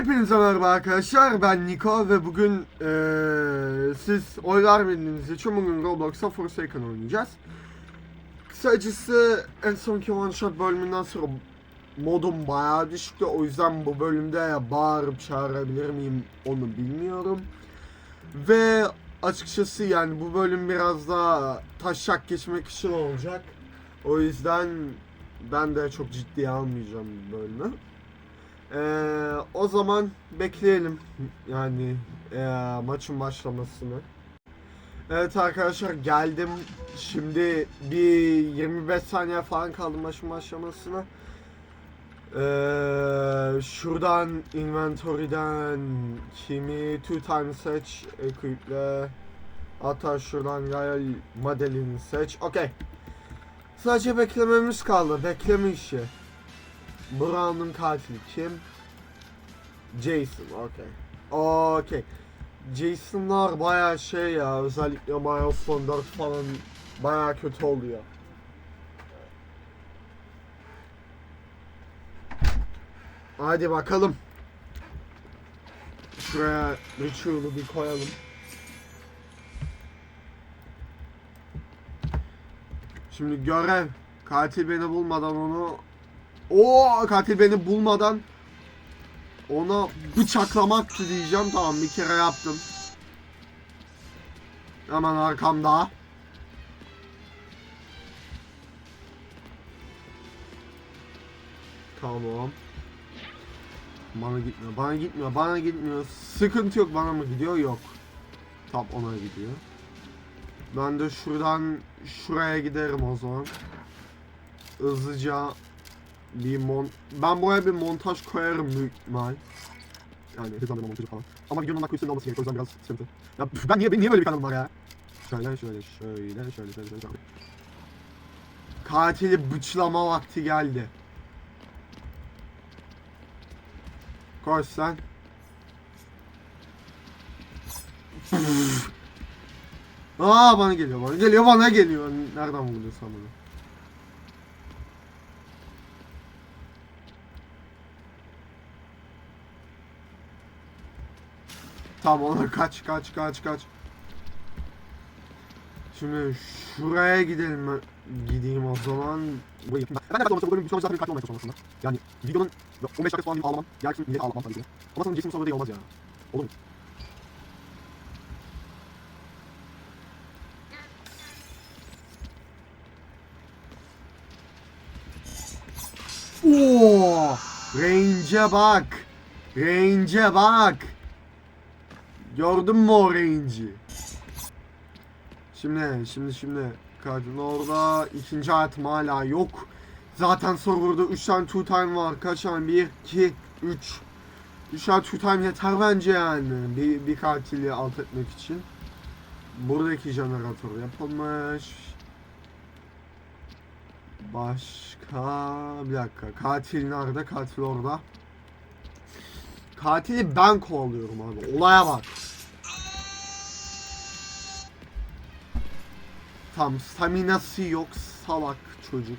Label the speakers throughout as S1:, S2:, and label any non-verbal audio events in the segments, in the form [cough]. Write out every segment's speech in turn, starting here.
S1: Hepinize merhaba arkadaşlar ben Niko ve bugün eee, siz oylar bildiğiniz için bugün Roblox'a Forsaken oynayacağız. Kısacası en sonki one shot bölümünden sonra modum bayağı düştü o yüzden bu bölümde bağırıp çağırabilir miyim onu bilmiyorum. Ve açıkçası yani bu bölüm biraz daha taşak geçmek için olacak. O yüzden ben de çok ciddiye almayacağım bu bölümü. Ee, o zaman bekleyelim yani ee, maçın başlamasını. Evet arkadaşlar geldim. Şimdi bir 25 saniye falan kaldı maçın başlamasına. Ee, şuradan inventory'den kimi two times seç equiple hatta şuradan Royal modelini seç. Okey. Sadece beklememiz kaldı. Bekleme işi. Brown'un katili kim? Jason, okey. Okey. Jason'lar baya şey ya, özellikle Milestone 4 falan baya kötü oluyor. Hadi bakalım. Şuraya Ritual'ı bir koyalım. Şimdi görev. Katil beni bulmadan onu o katil beni bulmadan ona bıçaklamak diyeceğim. Tamam bir kere yaptım. Hemen arkamda. Tamam. Bana gitmiyor, bana gitmiyor, bana gitmiyor. Sıkıntı yok, bana mı gidiyor? Yok. Tam ona gidiyor. Ben de şuradan şuraya giderim o zaman. Hızlıca bir mon... Ben buraya bir montaj koyarım büyük ihtimal. Yani hızlandırma montajı falan. Ama videonun dakika üstünde olması gerekiyor. O yüzden biraz sıkıntı. Ya ben niye, niye böyle bir kanalım var ya? Şöyle şöyle şöyle şöyle şöyle şöyle. Katili bıçlama vakti geldi. Koş sen. Aa bana geliyor bana geliyor bana geliyor. Nereden buluyorsun bunu? Tamam ona kaç kaç kaç kaç. Şimdi şuraya gidelim ben. Gideyim o zaman. Burayı. Ben de zaten olmasa bölümün bütün zaten dikkatli olmaya çalışıyorum. Yani videonun 15 dakika falan ağlamam. Gereksin millet ağlamam tabii ki. Ama sanırım Jason sonra değil olmaz ya. Olur mu? Oo! Range'e bak. Range'e bak. Gördün mü o? Şimdi, şimdi, şimdi. Kadın orada ikinci hayatım hala yok. Zaten serverda 3 tane two time var. Kaç tane? 1, 2, 3. 3 tane two time yeter bence yani. Bir, bir katili alt etmek için. Buradaki jeneratör yapılmış. Başka bir dakika. Katil nerede? Katil orada. Katili ben kovalıyorum abi. Olaya bak. Tam staminası yok salak çocuk.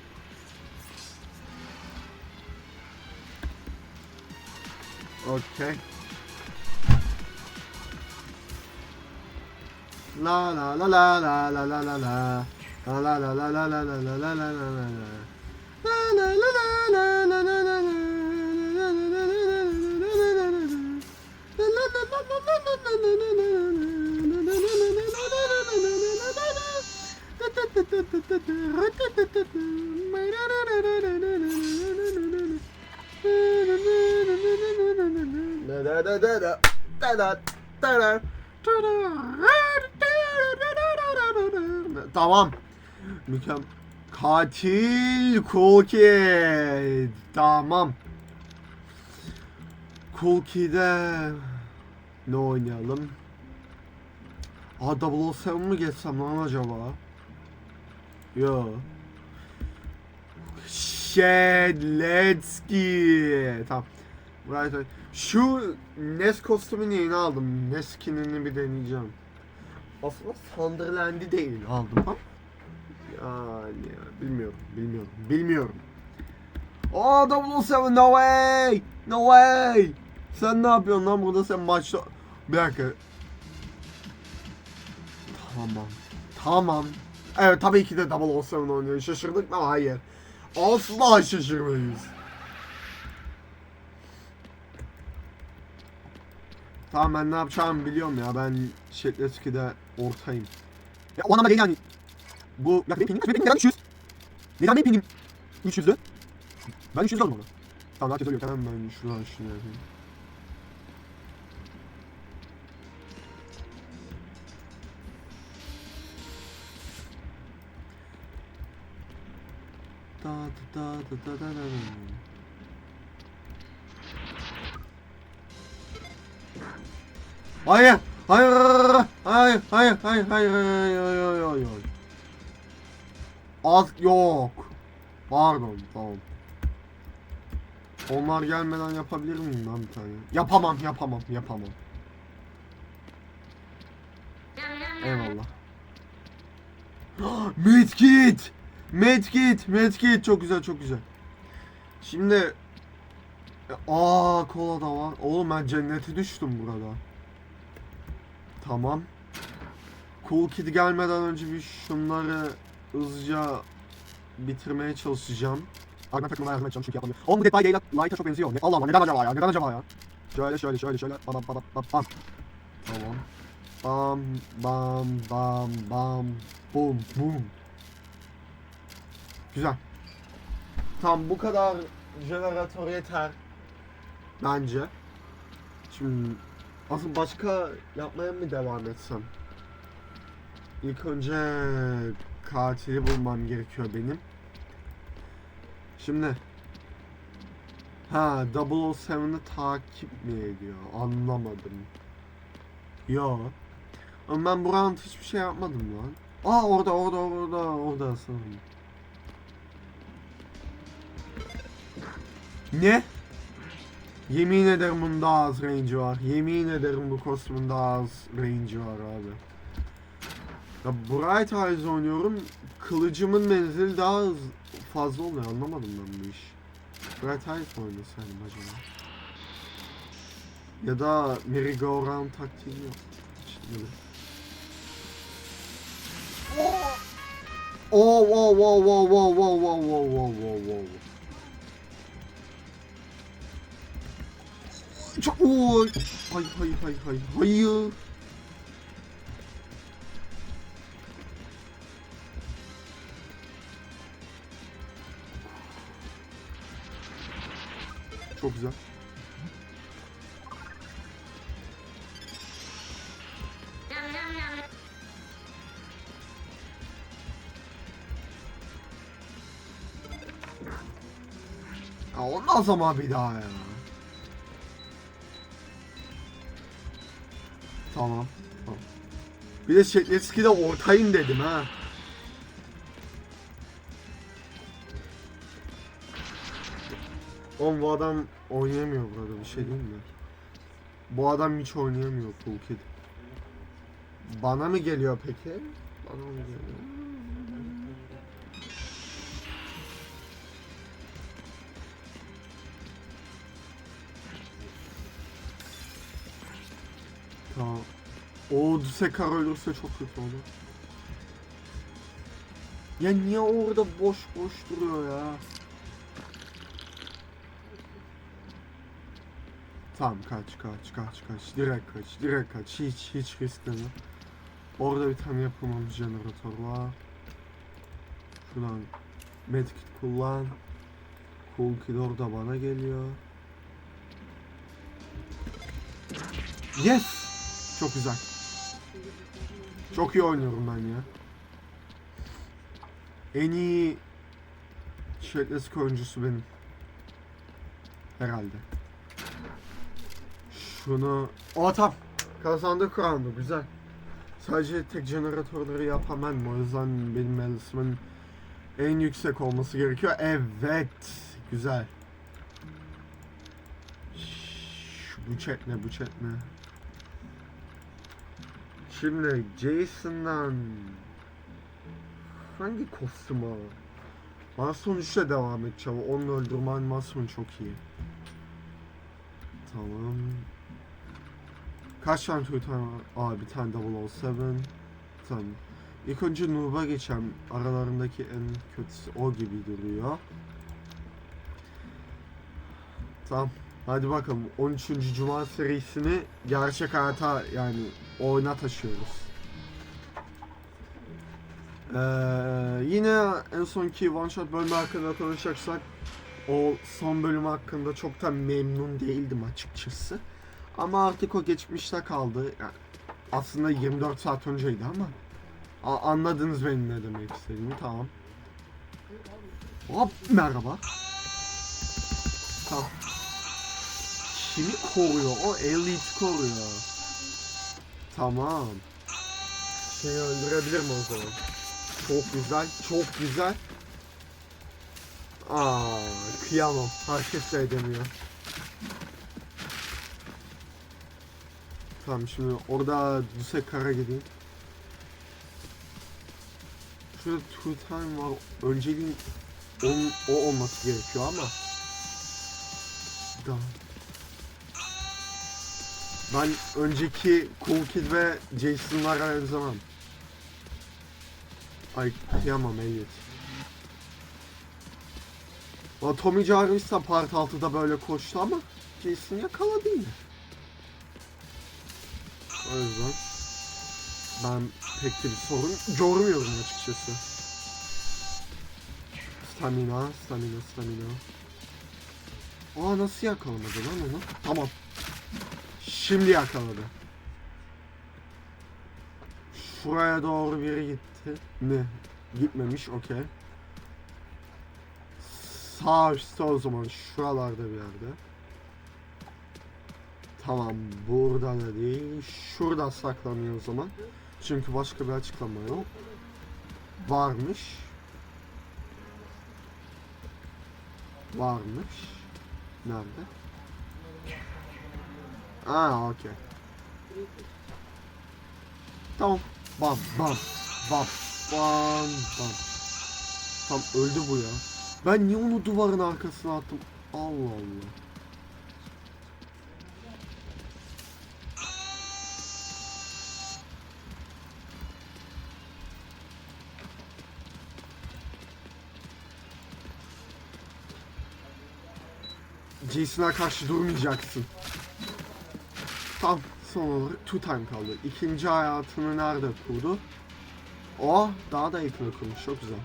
S1: Okey. La la la la la la la la la La la la la la la la la la la la la la La la la la la la la la la Tamam. Mükemmel. Katil Cookie. Tamam. Cookie'de ne oynayalım? Aa 007 mı geçsem lan acaba? Yo. Get. Tamam. Right. Şu Nes kostümünü yeni aldım. Nes skinini bir deneyeceğim. Aslında Sunderland'i değil aldım ha. Yani ya, bilmiyorum, bilmiyorum, bilmiyorum. Oh 007 no way! No way! Sen ne yapıyorsun lan burada sen maçta... Bir dakika. Tamam. Tamam. Evet tabii ki de Double Awesome oynuyor. Şaşırdık mı? Hayır. Asla şaşırmayız. Tamam ben ne yapacağımı biliyorum ya. Ben Şekleski'de ortayım. Ya o anlamda değil yani. Bu... Ya benim pingim, benim pingim neden 300? Neden benim pingim 300'dü? Ben 300 aldım onu. Tamam herkes ölüyor. Tamam ben şuradan şunu yapayım. Da da da da da da da. Hayır, hayır, hayır, hayır, hayır, hayır, hayır, hayır, hayır, hayır, hayır. Az yok. Pardon, tamam. Onlar gelmeden yapabilir miyim ben bir tane? Yapamam, yapamam, yapamam. Eyvallah. [gasps] Medkit! Medkit! Medkit! Çok güzel, çok güzel. Şimdi... Aa kola da var. Oğlum ben cennete düştüm burada. Tamam. Cool Kid gelmeden önce bir şunları hızlıca bitirmeye çalışacağım. Arkadan takımına yardım edeceğim çünkü yapamıyorum. Oğlum Dead by Daylight Light'a çok benziyor. Ne- Allah Allah neden acaba ya? Neden acaba ya? Şöyle şöyle şöyle şöyle. Bam bam bam bam. Tamam. Bam bam bam bam. Bum bum. Güzel. Tam bu kadar jeneratör yeter. Bence. Şimdi asıl başka yapmaya mı devam etsem? İlk önce katili bulmam gerekiyor benim. Şimdi Ha 007'ı takip mi ediyor? Anlamadım. Yo. Ama ben bu round hiçbir şey yapmadım lan. Aa orada orada orada orada sanırım. Ne? Yemin ederim bunda az range var. Yemin ederim bu kostümün daha az range var abi. Ya Bright Eyes oynuyorum. Kılıcımın menzili daha az- fazla oluyor. Anlamadım ben bu iş. Bright Eyes oynasaydım acaba? Ya da Merry Go Round taktiği yok. Şimdi. Oh! Oh, wow, wow, wow, wow, wow, wow, wow, wow, wow, wow. Çok oy. Hay hay hay hay hayır. Çok güzel. Ya olmaz ama bir daha ya. Tamam. Bir de Şekletski'de ortayım dedim ha. Oğlum bu adam oynayamıyor burada bir şey değil mi? Bu adam hiç oynayamıyor Cool Kid. Bana mı geliyor peki? Bana mı geliyor? Tamam. O Sekar ölürse çok kötü olur. Ya niye orada boş boş duruyor ya? Tamam kaç kaç kaç kaç direkt kaç direkt kaç hiç hiç riskleme. Orada bir tane yapılmamış jeneratör var. Şuradan medkit kullan. Cool Kid orada bana geliyor. Yes! Çok güzel. Çok iyi oynuyorum ben ya. En iyi Şeklesk oyuncusu benim. Herhalde. Şunu... O tamam. Kazandık roundu güzel. Sadece tek jeneratörleri yapan ben. O yüzden benim elismin en yüksek olması gerekiyor. Evet. Güzel. Şu bu chat ne bu chat? Şimdi Jason'dan hangi kostüm al? Ben sonuçta devam edeceğim. Onu öldürme animasyonu çok iyi. Tamam. Kaç tane tutan var? Aa bir tane 007. Tamam. İlk önce Noob'a geçen aralarındaki en kötüsü o gibi duruyor. Tamam. Hadi bakalım 13. Cuma serisini gerçek hayata yani oyuna taşıyoruz. Ee, yine en sonki one shot bölümü hakkında konuşacaksak o son bölüm hakkında çok da memnun değildim açıkçası. Ama artık o geçmişte kaldı. Yani aslında 24 saat önceydi ama A- anladınız benim ne demek istediğimi tamam. Hop merhaba. Tamam. Kimi koruyor? O Elite koruyor. Tamam. Seni öldürebilir mi o zaman? Çok güzel, çok güzel. Aa, kıyamam. Hareket de edemiyor. Tamam şimdi orada Duse Kara gideyim. Şurada two time var. Önceliğin onun, o olması gerekiyor ama. Da. Ben önceki Cool Kid ve Jason'lara benzemem. Ay kıyamam Elliot. O Tommy Jarvis de Part 6'da böyle koştu ama Jason yakaladı yine. O yüzden ben pek de bir sorun görmüyorum açıkçası. Stamina, stamina, stamina. Aa nasıl yakalamadı lan onu? Tamam. Şimdi yakaladı. Şuraya doğru biri gitti. Ne? Gitmemiş, okey. Sağ üstte o zaman şuralarda bir yerde. Tamam burada da değil. Şurada saklanıyor o zaman. Çünkü başka bir açıklama yok. Varmış. Varmış. Nerede? Aa okey. Tamam. Bam bam bam bam bam. Tam öldü bu ya. Ben niye onu duvarın arkasına attım? Allah Allah. Jason'a karşı durmayacaksın. Tam son olarak time kaldı. İkinci hayatını nerede kurdu? O daha da yakın kurmuş. Çok güzel.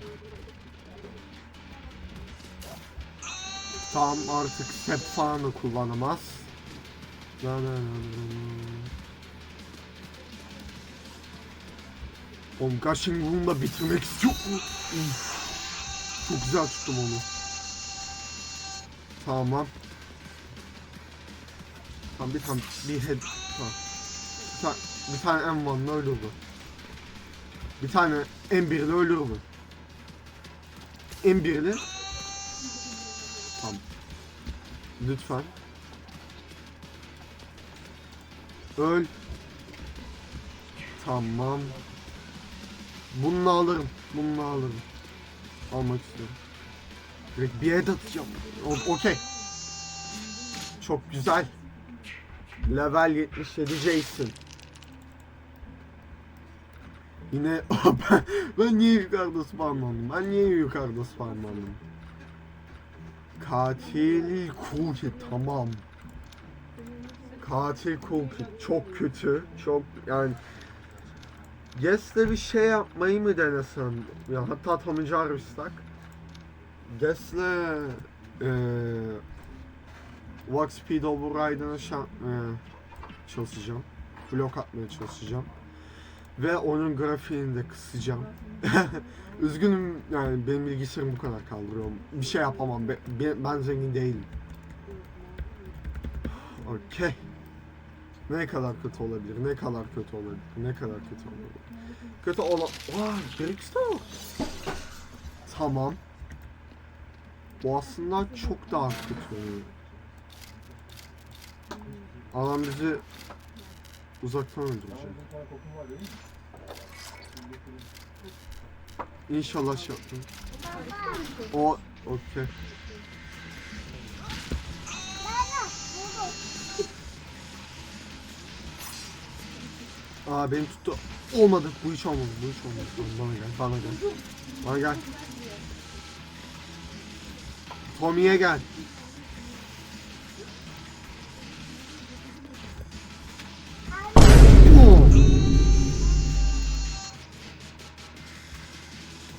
S1: Tamam artık step falan da kullanamaz. Na, na, na, na, na. Oğlum Gushing Room'da bitirmek istiyor. Uf. Çok güzel tuttum onu. Tamam. Tamam bir tane bir head tamam. Bir tane, bir tane M1'la ölür bu. Bir tane M1'li ölür bu. M1'li Tamam. Lütfen. Öl. Tamam. Bununla alırım. Bununla alırım. Almak istiyorum. Direkt bir head atacağım. Okey. Çok güzel. Level 77 Jason. Yine [laughs] ben, niye yukarıda spawnlandım? Ben niye yukarıda spawnlandım? Katil Kulki tamam. Katil Kulki çok kötü. Çok yani Guess'le bir şey yapmayı mı denesem? Ya hatta Tommy Jarvis tak. Guess'le eee Walk Speed Override'ına şan, eee, çalışacağım. Blok atmaya çalışacağım. Ve onun grafiğini de kısacağım. [laughs] Üzgünüm yani benim bilgisayarım bu kadar kaldırıyor. Bir şey yapamam. Be- be- ben zengin değilim. Okey. Ne kadar kötü olabilir? Ne kadar kötü olabilir? Ne kadar kötü olabilir? Kötü ola... Vaa! Yok. Tamam. Bu aslında çok daha kötü. Adam bizi uzaktan öldürecek. İnşallah şey yaptım. O okey. Aa beni tuttu. Olmadı. Bu hiç olmadı. Bu hiç olmadı. Bana gel. Bana gel. Bana gel. Tommy'ye gel.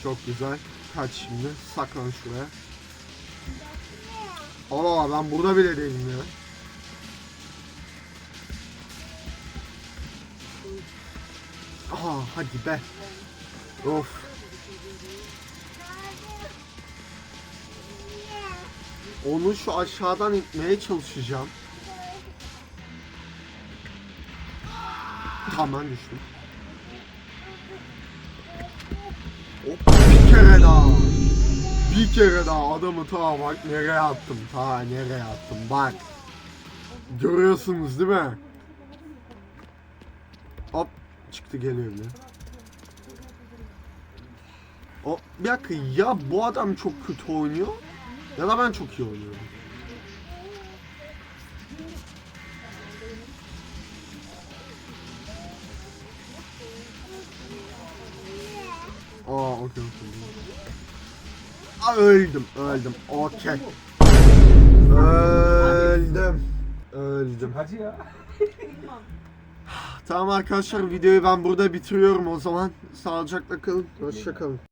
S1: Çok güzel. Kaç şimdi. Saklan şuraya. Allah ben burada bile değilim ya. Aha hadi be. Of. Onu şu aşağıdan itmeye çalışacağım. Tamam düştüm. Bir kere daha adamı ta bak nereye attım. Ta nereye attım bak. Görüyorsunuz değil mi? Hop çıktı geliyor bile. O bir dakika ya bu adam çok kötü oynuyor ya da ben çok iyi oynuyorum. Aa okey okey. Aa, öldüm öldüm okey. Öldüm. Öldüm.
S2: Hacı ya.
S1: Tamam arkadaşlar videoyu ben burada bitiriyorum o zaman. Sağlıcakla kalın. Hoşça kalın.